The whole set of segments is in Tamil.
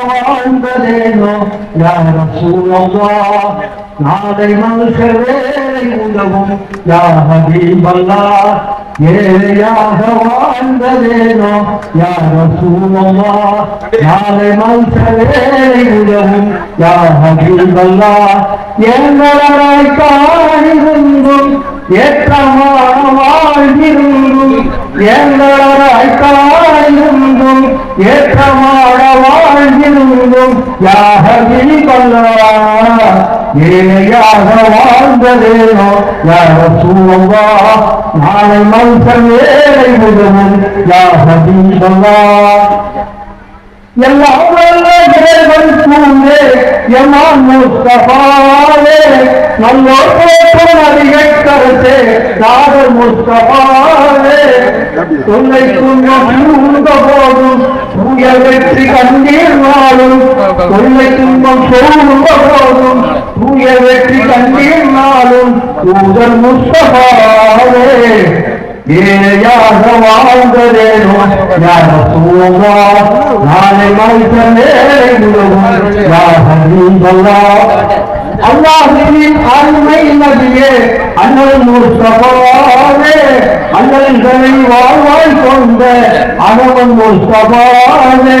வாழ்ந்ததேனோ? யார சூழவா நாளை மனுஷர் வேலை உதவும் யாகீபல்லா ஏழையாக வாழ்ந்ததேனோ? யார சூழவா நாளை மனுஷர் வேலை உதவும் யாகீபல்லா எங்களாய் காணிருந்தும் ஏற்றமான வாழ்ந்திருந்தும். எங்களாய் காணிருந்தும் ஏற்றமான ஏழையாக வாழ்ந்ததேனோ யார சூழவா நாளை மனுஷன் வேலை உதவும் யாகி கொல்லா எல்லாம் வல்ல இறைவன் தூண்டே எமான் முஸ்தபாவே நல்லோர் போற்றும் அதிகக் கருத்தே நாதர் முஸ்தபாவே தொல்லை துன்பம் தொல்லை துன்பம் சூழ்ந்த போதும் தூய வெற்றி கண்டீர் நாளும் தூதர் முஸ்தபாவே. ஏழையாக வாழ்ந்ததேனோ யார சூழா நாளை மனுஷன் வேலை உதவும் யாக நீங்களா அருமை நபியே முஸ்தபாவே. வாழ்வாய் கொண்ட முஸ்தபாவே.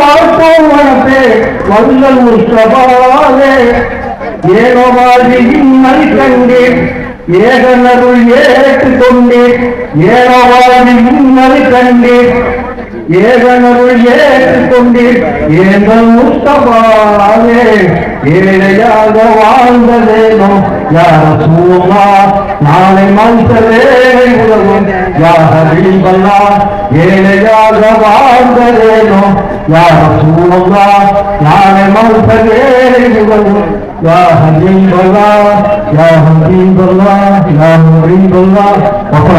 வாழ்த்தோம் வனப்பே வல்லல் முஸ்தபாவே ஏனோ வாழ்வின் கண்டேன் ஏகனருள் ஏற்றுக் கொண்டேன். ஏனோ வாழ்வின் கண்டேன் ஏகனருள் ஏற்றுக் கொண்டீர் ஏங்கள் முஸ்தபாவே ஏழையாக வாழ்ந்ததேனோ யார சூமா நாளை மனுஷ உலகம் உதவும் ಯಾ ಹಬೀಬಲ್ಲ ಏಳೆಯಾಗ ಬಾಂಧರೇನು ಯಾ ಹಸೂಲ್ಲ ಯಾನೆ ಮಲ್ಪದೇರಿರುವನು ಯಾ ಹಬೀಬಲ್ಲ ಯಾ ಹಬೀಬಲ್ಲ ಯಾ ಹಬೀಬಲ್ಲ ಒಬ್ಬ